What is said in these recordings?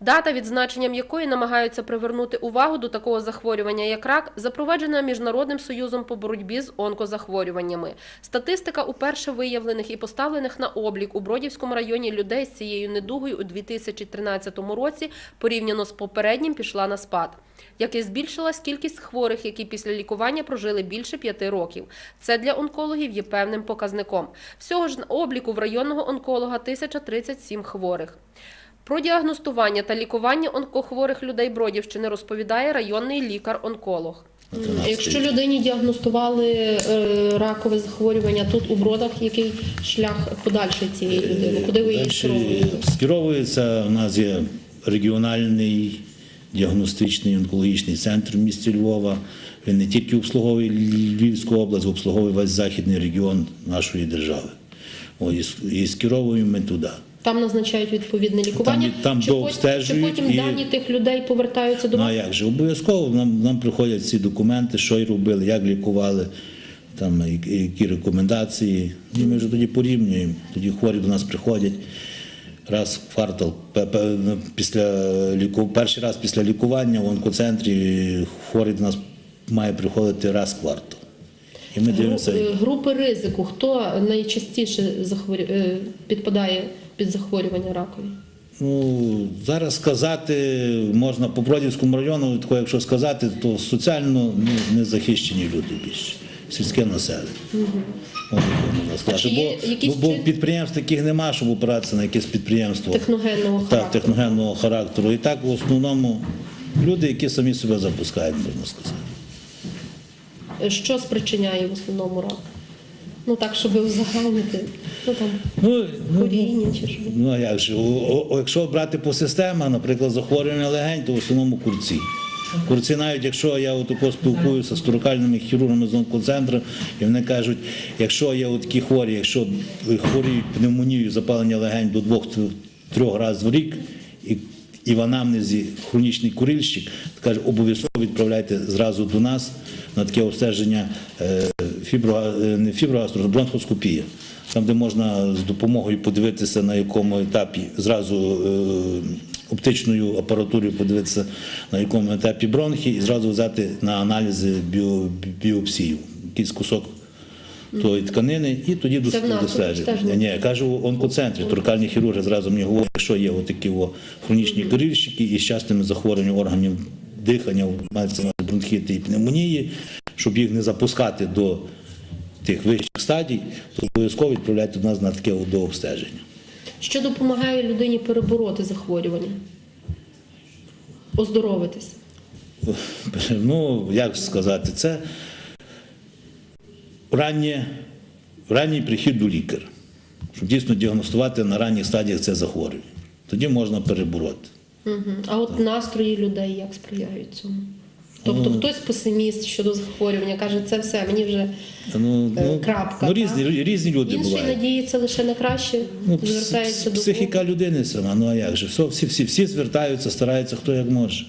Дата, відзначенням якої намагаються привернути увагу до такого захворювання, як рак, запроваджена Міжнародним союзом по боротьбі з онкозахворюваннями. Статистика уперше виявлених і поставлених на облік у Бродівському районі людей з цією недугою у 2013 році порівняно з попереднім пішла на спад. Як і збільшилась кількість хворих, які після лікування прожили більше п'яти років. Це для онкологів є певним показником. Всього ж на обліку в районного онколога 1037 хворих. Про діагностування та лікування онкохворих людей Бродівщини розповідає районний лікар-онколог. Якщо людині діагностували е, ракове захворювання тут у бродах, який шлях подальший цієї людини? Куди ви її скеровуєте? скеровується, у нас є регіональний діагностичний онкологічний центр в місті Львова. Він не тільки обслуговує Львівську область, обслуговує весь західний регіон нашої держави. О, І скеровуємо ми туди. Там назначають відповідне лікування. Там- там чи, потім, чи потім і- дані тих людей повертаються до Ну а як же? Обов'язково нам, нам приходять ці документи, що й робили, як лікували, там, які- рекомендації. І ми вже тоді порівнюємо. Тоді хворі до нас приходять раз в квартал, ну, після ліку... перший раз після лікування в онкоцентрі хворий до нас має приходити раз в квартал. І ми дивимося. Е, Групи ризику. Хто найчастіше захворю... е, підпадає під захворювання ракові? Ну, зараз сказати можна по Бродівському району, тако, якщо сказати, то соціально ну, незахищені люди більше, сільське населення. Таке можна сказати. Бо, якісь бо, бо підприємств таких нема, щоб опиратися на якесь підприємство Техногенного так, характеру. техногенного характеру. І так в основному люди, які самі себе запускають, можна сказати. Що спричиняє в основному рак? Ну так, щоб узагальнити. Ну там Ну, ну, чи що. Ну а як же? О- о- Якщо брати по системах, наприклад, захворювання легень, то в основному курці. Курці, навіть якщо я отако спілкуюся з туркальними хірургами з онкоцентру, і вони кажуть, якщо є такі хворі, якщо хворіють пневмонією, запалення легень до двох-трьох разів в рік, і, і в анамнезі хронічний курильщик, каже, обов'язково відправляйте зразу до нас на таке обстеження е, фібро, е, не фіброгастру, бронхоскопія. Там, де можна з допомогою подивитися, на якому етапі зразу е, оптичною апаратурою подивитися, на якому етапі бронхи, і зразу взяти на аналізи біо, біопсію, якийсь кусок тої тканини, і тоді нас Ні, я кажу в онкоцентрі. Туркальні хірурги зразу мені говорять, що є отакі о, хронічні курильщики із частими захворюваннями органів дихання, мається на бронхіти і пневмонії, щоб їх не запускати до тих вищих стадій, то обов'язково відправляйте до нас на таке до обстеження. Що допомагає людині перебороти захворювання? Оздоровитись. Ну, як сказати, це раннє, ранній прихід до лікаря, щоб дійсно діагностувати на ранніх стадіях це захворювання. Тоді можна перебороти. Угу. А от настрої людей як сприяють цьому? Тобто Ну. хтось песиміст щодо захворювання, каже, це все, мені вже Ну, Е, ну, крапка, ну різні, різні люди інший бувають. надіється лише на краще, Ну, звертається до психіка людини сама, ну а як же? Все, всі, всі, всі звертаються, стараються, хто як може.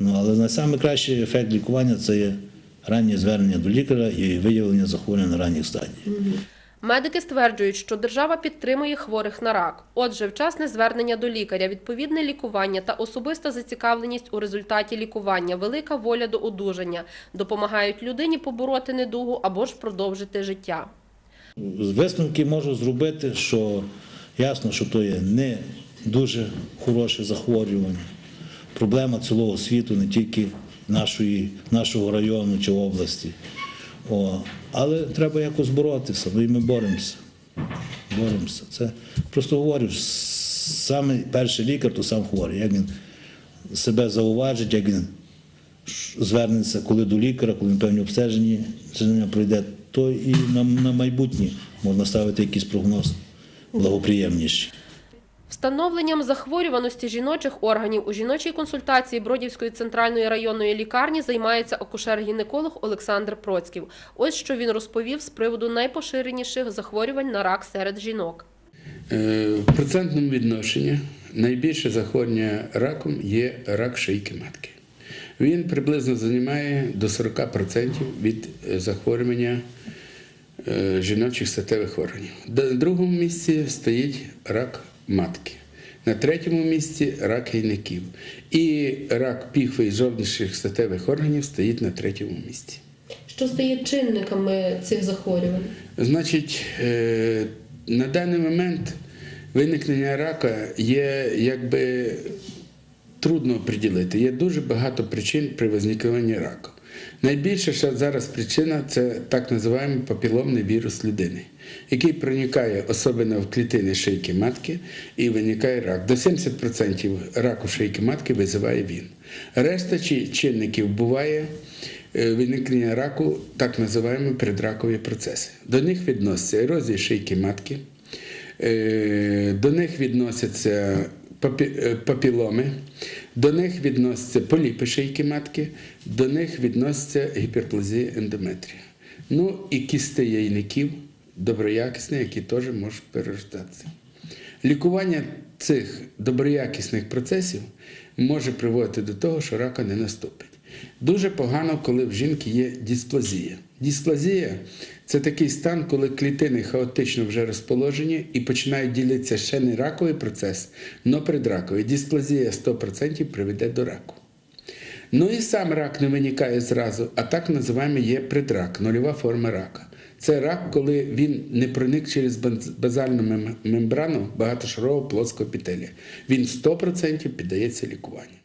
Ну, але найкращий ефект лікування це є раннє звернення до лікаря і виявлення захворювання на ранніх стадіях. Медики стверджують, що держава підтримує хворих на рак. Отже, вчасне звернення до лікаря, відповідне лікування та особиста зацікавленість у результаті лікування, велика воля до одужання допомагають людині побороти недугу або ж продовжити життя. Висновки можу зробити, що ясно, що то є не дуже хороше захворювання. Проблема цілого світу, не тільки нашої, нашого району чи області. О, але треба якось боротися, ну і ми боремося. Боремося. Це просто говорю, саме перший лікар, то сам хворий. Як він себе зауважить, як він звернеться коли до лікаря, коли він певні обстеження пройде, то і на, на майбутнє можна ставити якийсь прогноз благоприємніший. Встановленням захворюваності жіночих органів у жіночій консультації Бродівської центральної районної лікарні займається акушер-гінеколог Олександр Процьків. Ось що він розповів з приводу найпоширеніших захворювань на рак серед жінок. Е, В процентному відношенні найбільше захворювання раком є рак шийки матки. Він приблизно займає до 40% від е, захворювання е, жіночих статевих органів. На другому місці стоїть рак матки. На третьому місці рак гійників. І рак піхви і жовтніших статевих органів стоїть на третьому місці. Що стає чинниками цих захворювань? Значить, е, на даний момент виникнення рака є якби трудно оприділити. Є дуже багато причин при виникненні раку. Найбільша ще зараз причина це так називаємо папіломний вірус людини, який проникає особливо в клітини шийки матки і виникає рак. До 70% раку шийки матки визиває він. Решта чинників буває е, виникнення раку, так називаємо предракові процеси. До них відносяться ерозія шийки матки, е, до них відносяться папіломи, до них відносяться поліпи шийки матки, до них відноситься гіперплазія ендометрія. Ну і кісти яйників доброякісні, які теж можуть переростатися. Лікування цих доброякісних процесів може приводити до того, що рака не наступить. Дуже погано, коли в жінки є дисплазія. Дисплазія це такий стан, коли клітини хаотично вже розположені і починають ділитися ще не раковий процес, але предраковий. Дисплазія 100% приведе до раку. Ну і сам рак не виникає зразу, а так називаємо є предрак, нульова форма рака. Це рак, коли він не проник через базальну мембрану багатошарового плоского епітелія. Він 100% піддається лікуванню.